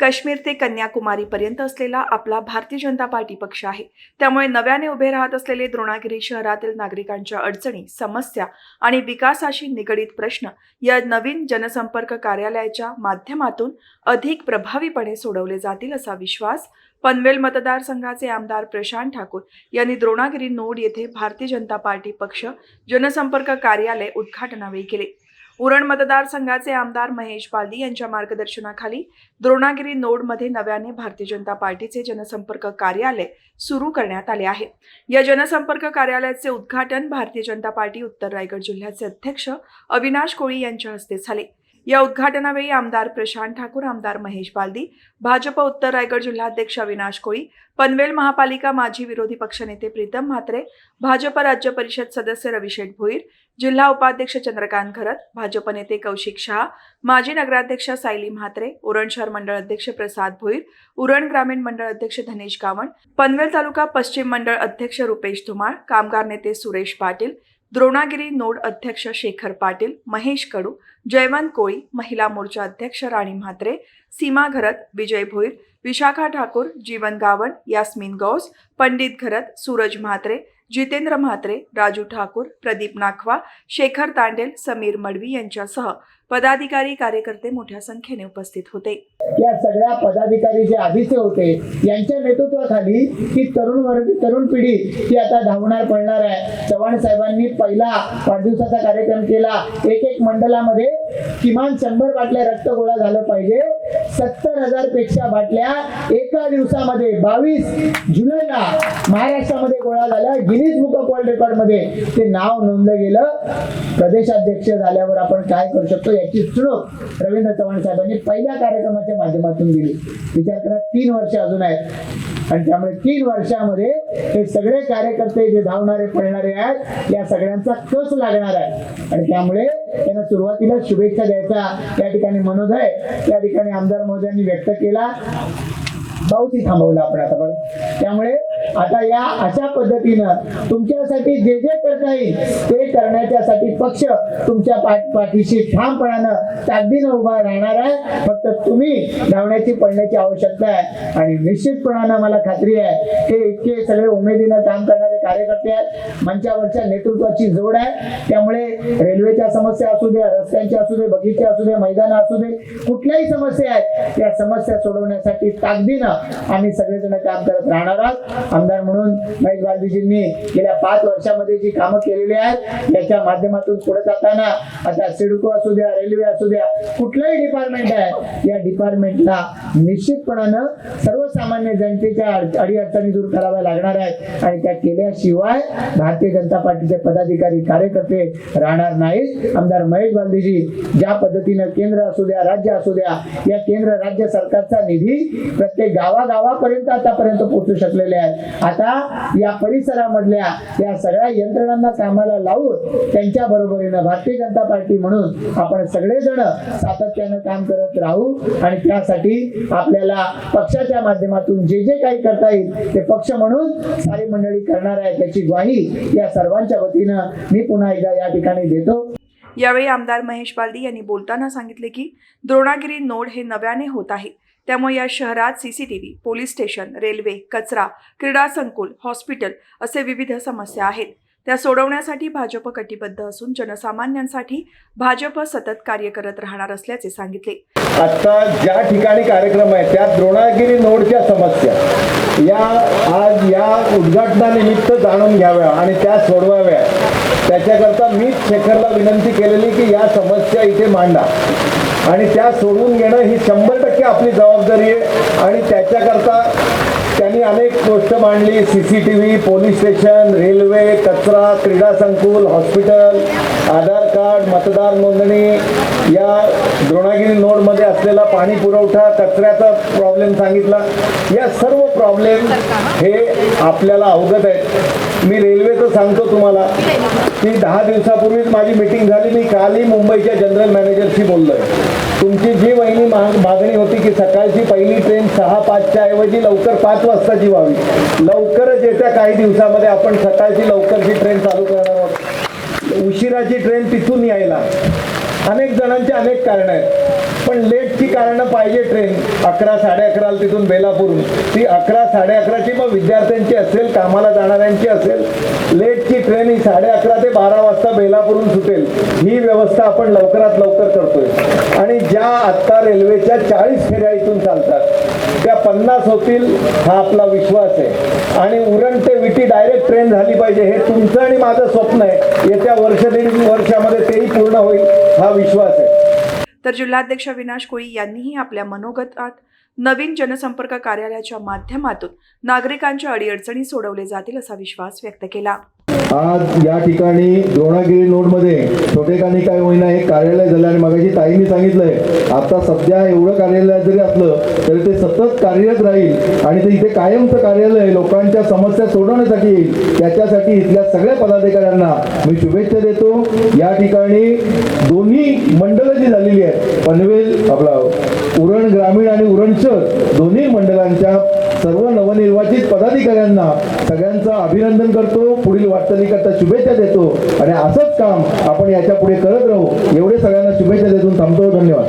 काश्मीर ते कन्याकुमारीपर्यंत असलेला आपला भारतीय जनता पार्टी पक्ष आहे. त्यामुळे नव्याने उभे राहत असलेले द्रोणागिरी शहरातील नागरिकांच्या अडचणी समस्या आणि विकासाशी निगडीत प्रश्न या नवीन जनसंपर्क कार्यालयाच्या माध्यमातून अधिक प्रभावीपणे सोडवले जातील असा विश्वास पनवेल मतदारसंघाचे आमदार प्रशांत ठाकूर यांनी द्रोणागिरी नोड येथे भारतीय जनता पार्टी पक्ष जनसंपर्क कार्यालय उद्घाटनावेळी केले. उरण मतदारसंघाचे आमदार महेश बालदी यांच्या मार्गदर्शनाखाली द्रोणागिरी नोडमध्ये नव्याने भारतीय जनता पार्टीचे जनसंपर्क कार्यालय सुरू करण्यात आले आहे. या जनसंपर्क कार्यालयाचे उद्घाटन भारतीय जनता पार्टी उत्तर रायगड जिल्ह्याचे अध्यक्ष अविनाश कोळी यांच्या हस्ते झाले. या उद्घाटनावेळी आमदार प्रशांत ठाकूर आमदार महेश बालदी भाजप उत्तर रायगड जिल्हाध्यक्ष अविनाश कोळी पनवेल महापालिका माजी विरोधी पक्षनेते प्रीतम म्हात्रे भाजप राज्य परिषद सदस्य रविशेठ भोईर जिल्हा उपाध्यक्ष चंद्रकांत खरत भाजप नेते कौशिक शहा माजी नगराध्यक्ष सायली म्हात्रे उरण शहर मंडळ अध्यक्ष प्रसाद भोईर उरण ग्रामीण मंडळ अध्यक्ष धनेश गावण पनवेल तालुका पश्चिम मंडळ अध्यक्ष रुपेश धुमाळ कामगार नेते सुरेश पाटील द्रोणागिरी नोड अध्यक्ष शेखर पाटील महेश कडू जयवंत कोळी महिला मोर्चा अध्यक्ष राणी म्हात्रे सीमा घरत विजय भोईर विशाखा ठाकूर जीवन गावण यास्मिन गौस पंडित घरत सूरज म्हात्रे जितेंद्र म्हात्रे राजू ठाकूर प्रदीप नाखवा शेखर तांडेल समीर मडवी यांच्यासह पदाधिकारी कार्यकर्ते मोठ्या संख्येने उपस्थित होते. या सगळ्या पदाधिकारी जे आधीचे होते यांच्या नेतृत्वाखाली ही तरुण वर्ग तरुण पिढी ही आता धावणार पडणार आहे. चव्हाण साहेबांनी पहिला वाढदिवसाचा कार्यक्रम केला. एक एक मंडळामध्ये किमान शंभर बाटल्या रक्त गोळा झालं पाहिजे. सत्तर हजारपेक्षा बाटल्या एका दिवसामध्ये बावीस जुलैला महाराष्ट्रामध्ये गोळा झाल्या गिनीज बुक ऑफ वर्ल्ड रेकॉर्डमध्ये ते नाव नोंदलं गेलं. प्रदेशाध्यक्ष झाल्यावर आपण काय करू शकतो याची चुणूक रवींद्र चव्हाण साहेबांनी पहिल्या कार्यक्रमाच्या माध्यमातून दिली. विचार करा तीन वर्ष अजून आहेत. आणि त्यामुळे तीन वर्षामध्ये हे सगळे कार्यकर्ते जे धावणारे पळणारे आहेत या सगळ्यांचा कस लागणार आहे? आणि त्यामुळे त्यांना सुरुवातीला शुभेच्छा द्यायचा. त्या ठिकाणी मनोदय त्या ठिकाणी आमदार महोदयांनी व्यक्त केला. पाऊसही थांबवलं आपण आता पण त्यामुळे आता या अशा पद्धतीनं तुमच्यासाठी जे जे करता येईल ते करण्याच्यासाठी पक्ष तुमच्या पाठीशी ठामपणानं ताकदीनं उभा राहणार आहे. फक्त तुम्ही धावण्याची पडण्याची आवश्यकता आहे. आणि निश्चितपणानं मला खात्री आहे हे इतके सगळे उमेदीनं काम करणार कार्यकर्ते आहेत. मंचावरच्या नेतृत्वाची जोड आहे. त्यामुळे रेल्वेच्या समस्या असू द्या रस्त्यांच्या असू दे बगीचे असू दे मैदान असू दे कुठल्याही समस्या आहेत त्या समस्या सोडवण्यासाठी ताकदीनं आम्ही सगळेजण काम करत राहणार आहोत. आमदार म्हणून महेश बालदीजींनी गेल्या पाच वर्षामध्ये जी कामं केलेली आहेत याच्या माध्यमातून पुढे जाताना आता सिडको असू द्या रेल्वे असू द्या कुठलंही डिपार्टमेंट आहे या डिपार्टमेंटला निश्चितपणानं सर्वसामान्य जनतेच्या अडीअडचणी दूर कराव्या लागणार आहेत आणि त्या केल्या केल्याशिवाय भारतीय जनता पार्टीचे पदाधिकारी कार्यकर्ते राहणार नाहीत. आमदार महेश गांधीजी ज्या पद्धतीनं केंद्र असू द्या राज्य असू द्या या केंद्र राज्य सरकारचा निधी प्रत्येक गावागावापर्यंत आतापर्यंत पोहोचू शकलेले आहेत. आता या परिसरामधल्या या सगळ्या यंत्रणांना कामाला लावून त्यांच्या बरोबरीनं भारतीय जनता पार्टी म्हणून आपण सगळेजण सातत्यानं काम करत राहू आणि त्यासाठी आपल्याला पक्षाच्या माध्यमातून जे जे काही करता येईल ते पक्ष म्हणून सारी मंडळी करणार आहे त्याची ग्वाही या सर्वांच्या वतीनं मी पुन्हा एकदा या ठिकाणी देतो. यावेळी आमदार महेश बालदी यांनी बोलताना सांगितले की द्रोणागिरी नोड हे नव्याने होत आहे. त्यामुळे या शहरात सीसीटीव्ही पोलीस स्टेशन रेल्वे कचरा क्रीडा संकुल हॉस्पिटल असे विविध समस्या आहेत. त्या सोडवण्यासाठी भाजप कटिबद्ध असून जनसामान्यांसाठी भाजप सतत कार्य करत राहणार असल्याचे सांगितले. आता ज्या ठिकाणी कार्यक्रम आहे त्या द्रोणागिरी नोडच्या समस्या या आज या उद्घाटनानिमित्त जाणून घ्याव्या आणि त्या सोडवाव्या. त्याच्याकरता मीच शेखरला विनंती केलेली की या समस्या इथे मांडा. आणि त्या सोडून घेणं ही शंभर टक्के आपली जबाबदारी आहे आणि त्याच्याकरता त्यांनी अनेक गोष्ट मांडली. C C T V police station railway कचरा क्रीडा संकुल हॉस्पिटल आधार कार्ड मतदार नोंदणी. या द्रोणागिरी नोडमध्ये असलेला पाणी पुरवठा कचऱ्याचा प्रॉब्लेम सांगितला. या सर्व प्रॉब्लेम हे आपल्याला अवगत आहेत. मी रेल्वेचं सांगतो तुम्हाला. की दहा दिवसापूर्वीच माझी मिटिंग झाली. मी कालही मुंबईच्या जनरल मॅनेजरशी बोललो आहे तुमची जी वहिनी मागणी होती की सकाळची पहिली ट्रेन सहा पाचच्या ऐवजी लवकर पाच वाजताची व्हावी. लवकरच येत्या काही दिवसामध्ये आपण सकाळची लवकरची ट्रेन चालू करणार आहोत. उशिराची ट्रेन तिथून यायला. अनेक जणांची अनेक कारणं आहेत. पण लेटची कारणं पाहिजे ट्रेन अकरा साडे अकराला तिथून बेलापूरून ती अकरा साडे अकराची मग विद्यार्थ्यांची असेल कामाला जाणाऱ्यांची असेल लेटची ट्रेन ही साडे अकरा ते बारा वाजता बेलापूरून सुटेल. ही व्यवस्था आपण लवकरात लवकर करतोय. आणि ज्या आत्ता रेल्वेच्या चाळीस फेऱ्या इथून चालतात त्या पन्नास होतील हा आपला विश्वास आहे. आणि उरण ते विटी डायरेक्ट ट्रेन झाली पाहिजे हे तुमचं आणि माझं स्वप्न आहे. येत्या वर्ष दीड वर्षामध्ये तेही पूर्ण होईल. हा विश्वास आहे. तर जिल्हाध्यक्ष अविनाश कोळी यांनीही आपल्या मनोगतात नवीन जनसंपर्क कार्यालयाच्या माध्यमातून नागरिकांच्या अडीअडचणी सोडवले जातील असा विश्वास व्यक्त केला. आज या ठिकाणी द्रोणागिरी नोडमध्ये छोटेखानी काय होईना हे कार्यालय झालं आणि मगाशी ताईंनी सांगितलंय आता सध्या एवढं कार्यालय जरी असलं तरी ते सतत कार्यरत राहील आणि ते इथे कायमचं कार्यालय लोकांच्या समस्या सोडवण्यासाठी येईल. त्याच्यासाठी इथल्या सगळ्या पदाधिकाऱ्यांना मी शुभेच्छा देतो. या ठिकाणी दोन्ही मंडळं जी झालेली आहेत पनवेल आपला उरण ग्रामीण आणि उरण शहर दोन्ही मंडळांच्या सर्व नवनिर्वाचित पदाधिकाऱ्यांना सगळ्यांचं अभिनंदन करतो. पुढील वाटचालीकरता शुभेच्छा देतो. आणि असंच काम आपण याच्यापुढे करत राहू. एवढे सगळ्यांना शुभेच्छा देतो थांबतो. धन्यवाद.